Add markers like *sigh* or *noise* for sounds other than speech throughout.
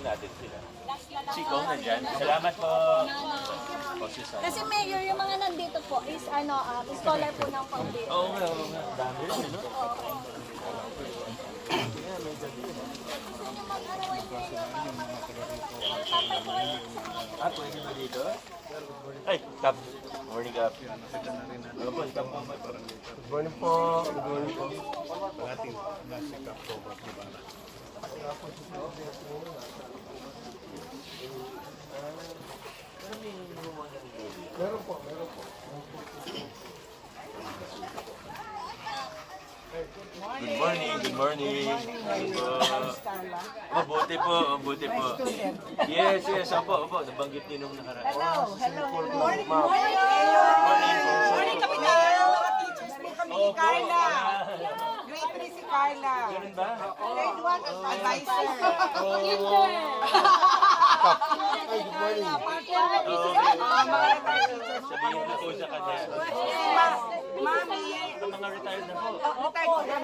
Tanungin natin sila. Si Kong nandyan. Salamat po. O, si Sam. Kasi mayor, yung mga nandito po is ano, um, scholar po ng foundation. Oo nga, oo nga. Dami rin, no? Ah, pwede ba dito? Ay, Kap. Morning, Kap. Ano po, Kap? Good morning po. Good morning po. Parating nasa Kapto, Batibana. Meron po, meron po. Good morning, good morning. Mabuti po, mabuti po. Yes, yes, opo, opo. Nabanggit niyo nung nakaraan. Hello, hello. Good morning. Morning po. Morning, Kapitan. Mga teachers po kami ni. Carla. Ah, 3 si Carla. Ganun ba? Grade 1 advisor. Ay, good morning. Mga retired teachers. Sabihin ko po sa kanya. Ma- Mami, Ang mga retired na po. retired.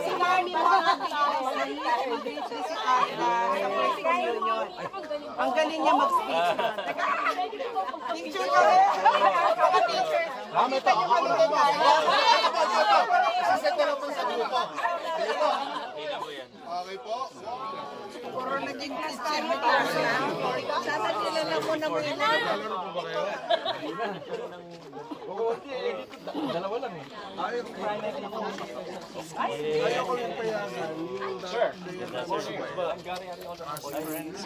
Si Mami, 3 si Carla. Sa first communion. Ang galing niya mag-speech. Teka, Teacher kami. Mga teachers. Mami to. Sasenta lang po sa grupo. Sige po. Okay po. Okay po. Puro naging Christian na klase. Sasandilan lang muna muna. Lalaro po ba kayo? Dalawa lang eh. Ayaw ko. Ayaw ko yung payagan. Sir.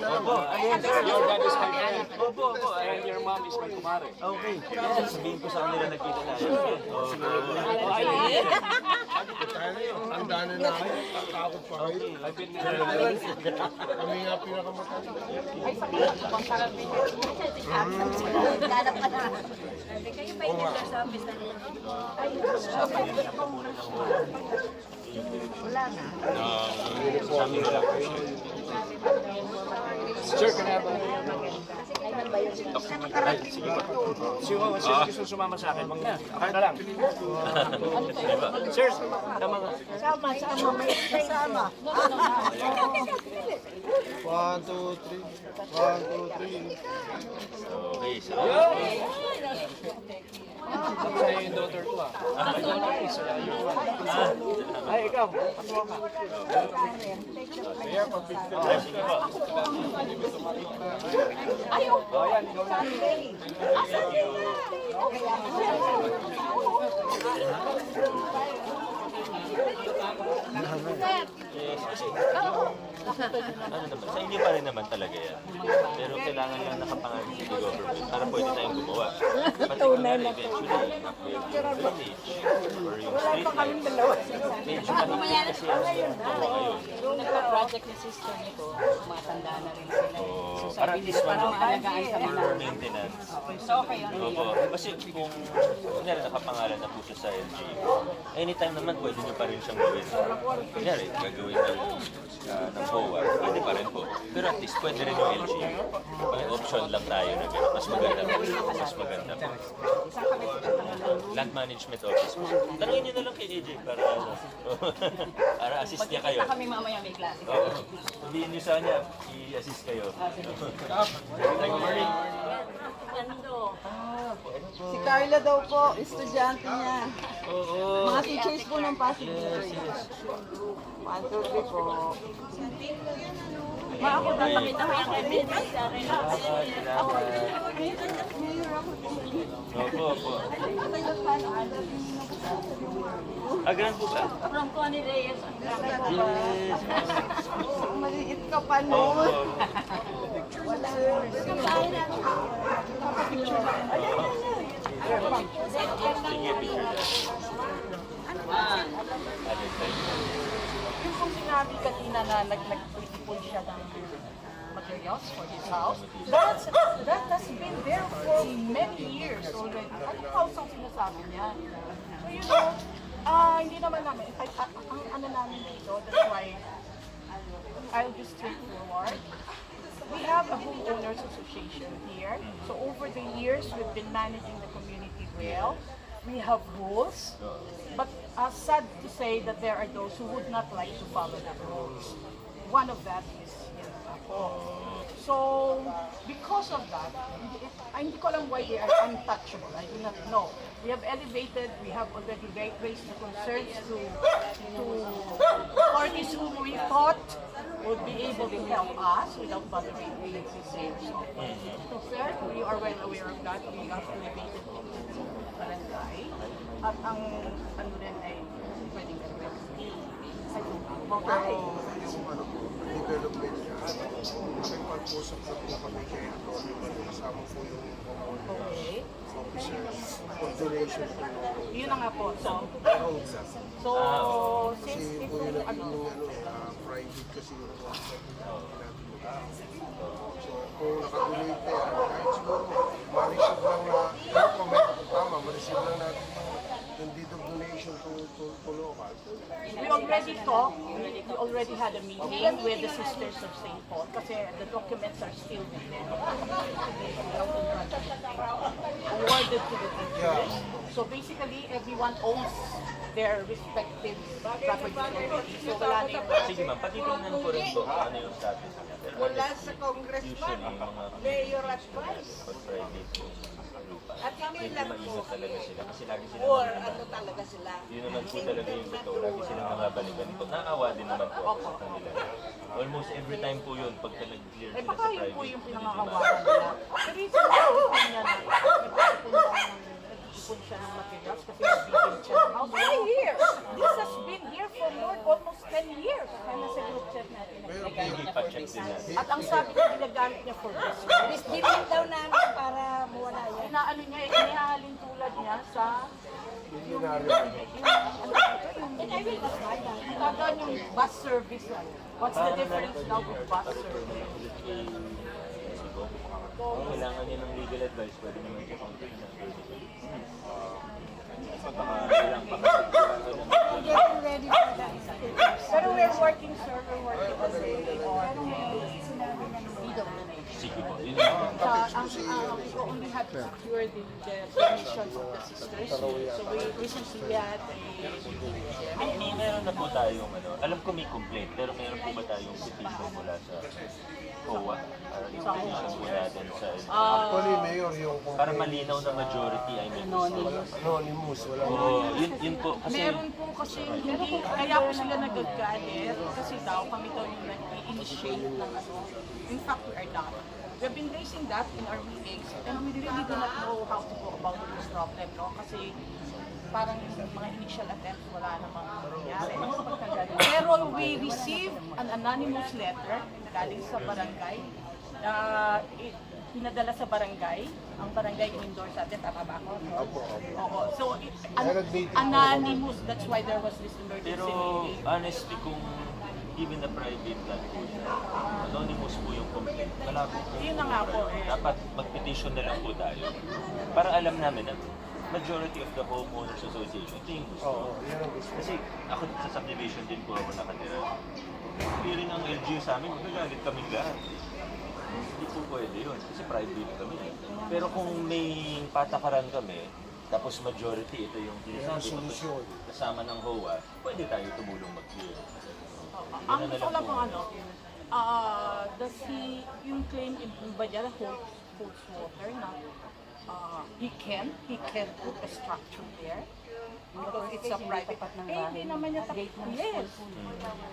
Opo, ayun, sir. Your dad is my Opo, opo. and your mom is my kumare. Okay. Sabihin ko sa kanila nagkita tayo. Opo. Ang dami na. Takot pa kayo. I've been Kami nga pinakamatanda. Usapan nila pa muna ng wala. Wala na. Sabi nila po. Sir, can I have a... Ay, sige po. Sino, sino gusto sumama sa akin? Mga, ako na lang. Diba? Sir, tama nga. One, two, three. One, two, three. Okay, so. Sa yung daughter ko ah. Ay, ikaw. Patuwa ka. Ay, sige po. Oh, yan, ikaw na. Yes, kasi ano sa inyo pa rin naman talaga yan. Pero kailangan lang nakapangalan sa government para pwede tayong gumawa. Kung na mahigpit kasi ang gawa ngayon. Nagpa-project na sister nito, matanda na rin sila. So, para at least one Alagaan sa mga. maintenance. So, okay yun. Opo. Kasi kung kunyari nakapangalan na po siya sa LGU, anytime naman pwede nyo pa rin siyang gawin. Kunyari, gagawin ng, uh, ng COA, pwede pa rin po. Pero at least pwede rin yung LGU. May option lang tayo na gano'n. Mas maganda po. Mas maganda po. Land Management Office. Tanungin nyo na lang kay AJ para, ano, *laughs* para assist niya kayo. Kita kami mamaya may klase. Oo. Sabihin niyo sa kanya, i-assist kayo. Si Carla daw po, estudyante niya. Oo. Mga teachers po ng Pasig. Yes, yes. One, two, three po. Ma, ako daw pakita ko yung evidence sa rin. Opo, opo. Ah, ganun po ba? From Connie Reyes. Yes. Maliit ka pa noon. Sige, picture. Ano tayo? Yung kung kanina na siya ng materials for his house, that's, that has been there for many years already. Ano house ang sinasabi niya? So you know, ah hindi naman namin, ay, ah, ang ano namin dito, that's why I'll just straightforward. we have a homeowners association here. So over the years, we've been managing the community well. We have rules, but uh, sad to say that there are those who would not like to follow the rules. One of that is yun ako. So, because of that, hindi, ay, hindi ko alam why they are untouchable. I do not know. We have elevated, we have already ra- raised the concerns to, to parties who we thought would be able to help us without bothering the existing. So, sir, we are well aware of that. We have elevated it to barangay. At ang ano rin ay pwedeng gawin. Yung ano, development niya, nakipag-usap na po kami kay. Manu, kasama po yung Okay. Officers, coordination po ng Yun na nga po. So, roads. so Kasi since po ito naging ano, ano, ah, private kasi yung concept natin So kung nakadulate na yan, kahit siguro ma-receive lang na, kung may tama, ma-receive lang natin deed of donation to, to, to local. we already talked, we already had a meeting with the Sisters of St. Paul kasi the documents are still with them. Awarded to the teachers. So basically, everyone owns their respective property. So wala na yung Sige ma'am, patitingnan ko rin po ano yung status niya. Honestly, sa congressman, mayor yung lupa, At hindi medyo lang po, talaga sila kasi lagi sila or naman- ano talaga sila. Yun naman po talaga yung totoo. Lagi silang nababalikan ito. Naawa din naman po ako sa kanila. Almost every time po yun, pagka nag-clear Eh sila baka sa yun po private, yung pinangahawakan nila. Pero yung sinasabi niya na ng- nag-ipon siya ng materials kasi nabigyan siya. Why *laughs* years? This has been here for more almost 10 years. Kaya nasa group chat natin. Pa check din natin. At ang sabi ko, ginagamit niya for this. Distribute daw namin para mawala yan. Inaano niya, inihahalin tulad niya sa yung, yung, ano ito, yung, tawag yung bus service. What's the difference now with bus service? Kung kailangan niya ng legal advice, pwede naman siya kailangan pa Getting ready for that. Pero we're working, sir, we're working kasi on deed of donation. Sige po, yun lang. Uh, ang, uh, we only have to secure the, the permissions of the sisters. So we recently had a May, may meron na po tayong ano, alam ko may complaint, pero meron po ba tayong petition mula sa COA? I-petition po natin sa Actually, Mayor, yung kung para malinaw na majority ay may gusto. anonymous, wala Oo, yun, yun po. Kasi Meron po kasi hindi, kaya po sila nagagalit kasi daw kami daw yung nag-initiate ng ano. In fact, we are not. We've been raising that in our meetings and we really do not know how to go about this problem, no? Kasi parang yung mga initial attempts wala namang nangyari. Pero we received an anonymous letter galing sa barangay i- pinadala sa barangay. Ang barangay in-endorse natin, tama ba ako? Opo, opo. Oo. So, it, an- anonymous, that's why there was this emergency Pero meeting. honestly, kung given na private land po siya, anonymous po yung complaint, malabo po. Yun na nga po eh. Dapat mag-petition na lang po tayo. Para alam namin na majority of the homeowners association, ito yung gusto. Oo, yan ang gusto. Kasi ako sa subdivision din po ako nakatira. Hindi rin ang LGU sa amin, magagalit kaming lahat. Hindi po pwede yun, kasi private kami. Pero kung may patakaran kami, tapos majority ito yung sinasabi, solusyon. kasama ng HOA, pwede tayo tumulong mag-clear. Ang gusto ko lang kung ano, ah, does he, yung claim in Banyara holds, holds water na ah, he can, he can put a structure there because it's a private, eh hindi naman niya tapat yes.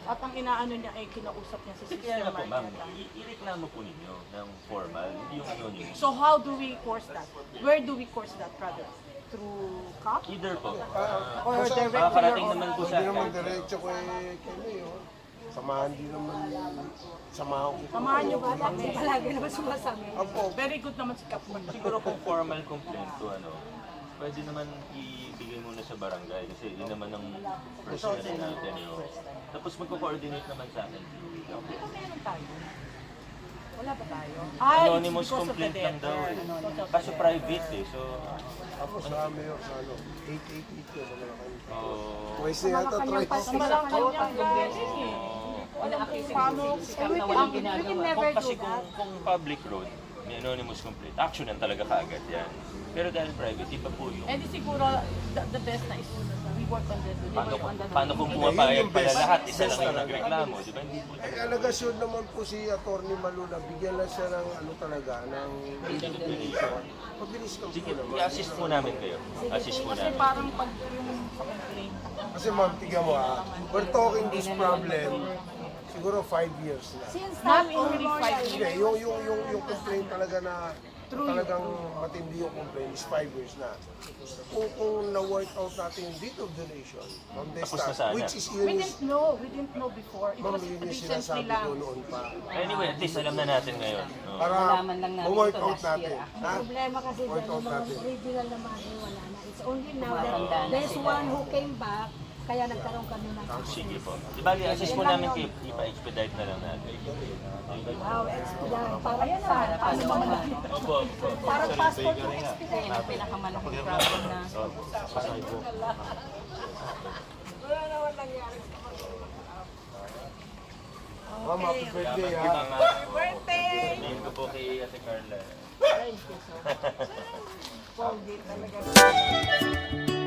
At ang inaano niya ay kinausap niya si Kaya Sister nga po ma'am, i- ireklamo po ninyo ng formal, hindi yung anonymous. So how do we course that? Where do we course that brother? Through COP? Either po, Or Basta- directly makakarating or- naman po sa Hindi naman diretso kay, kay Mayor. Samahan din naman, samahan ko. Samahan niyo ba? Palagi naman sumasabi. Opo, Very good naman si Kap. siguro kung formal complaint to ano, pwede naman ibigay muna sa barangay kasi yun naman ang personal natin yun. Tapos magko-coordinate naman sa akin. Meron tayo. Wala ba tayo? Ah, Anonymous complaint lang daw eh. Kaso private eh, so... ako sa Mayor, sa ano, 888 yun, wala kami. Oh, Twice na yata, twice. Sa Malacanang galing eh. alam kung paano, we can never Kung do kasi kung, that. kung public road, may anonymous complaint, action yan talaga kaagad yan. Pero dahil private, iba po yung... And siguro, the, the best na is we work on the, we Paano, work on the paano kung pumapayag yung pala best. lahat, isa lang yung nagreklamo, di ba? Hindi po Ay, alagasyon naman po si Atty. Maluna, bigyan lang siya ng ano talaga, ng lang Sige, po naman. i-assist po namin kayo. Assist po Kasi namin. parang pag yung Kasi ma'am, tignan mo ah, we're talking this problem, siguro five years na. Since Not only five immemorial. Hindi, yung, yung, yung, yung complaint talaga na talagang matindi yung complaint is five years na. Kung, kung na-work out natin yung deed of donation from the Tapos na sana. which is we yun, didn't know, we didn't know before. It ma'am, was yun yung recently sinasabi lang. ko noon pa. Anyway, at least alam na natin ngayon. no? Para Nalaman lang natin ma-work ito out last natin. year, Ha? Problema kasi dyan, out yung mga natin. original na mga eh, wala na. It's only now that Tumatanda na there's sila. one who came back, kaya nagkaroon kami ng Sige po. Di bali, assist po namin kayo, ipa-expedite na lang natin. wow, expedite. Parang para, paano ba malaki? Opo, opo. Parang passport yung expedite. Yan ang pinakamalaking problem na Ma'am, happy birthday ha. Happy birthday! Name ko po kay Ate Carla. Thank you, sir. *laughs* Pogi talaga.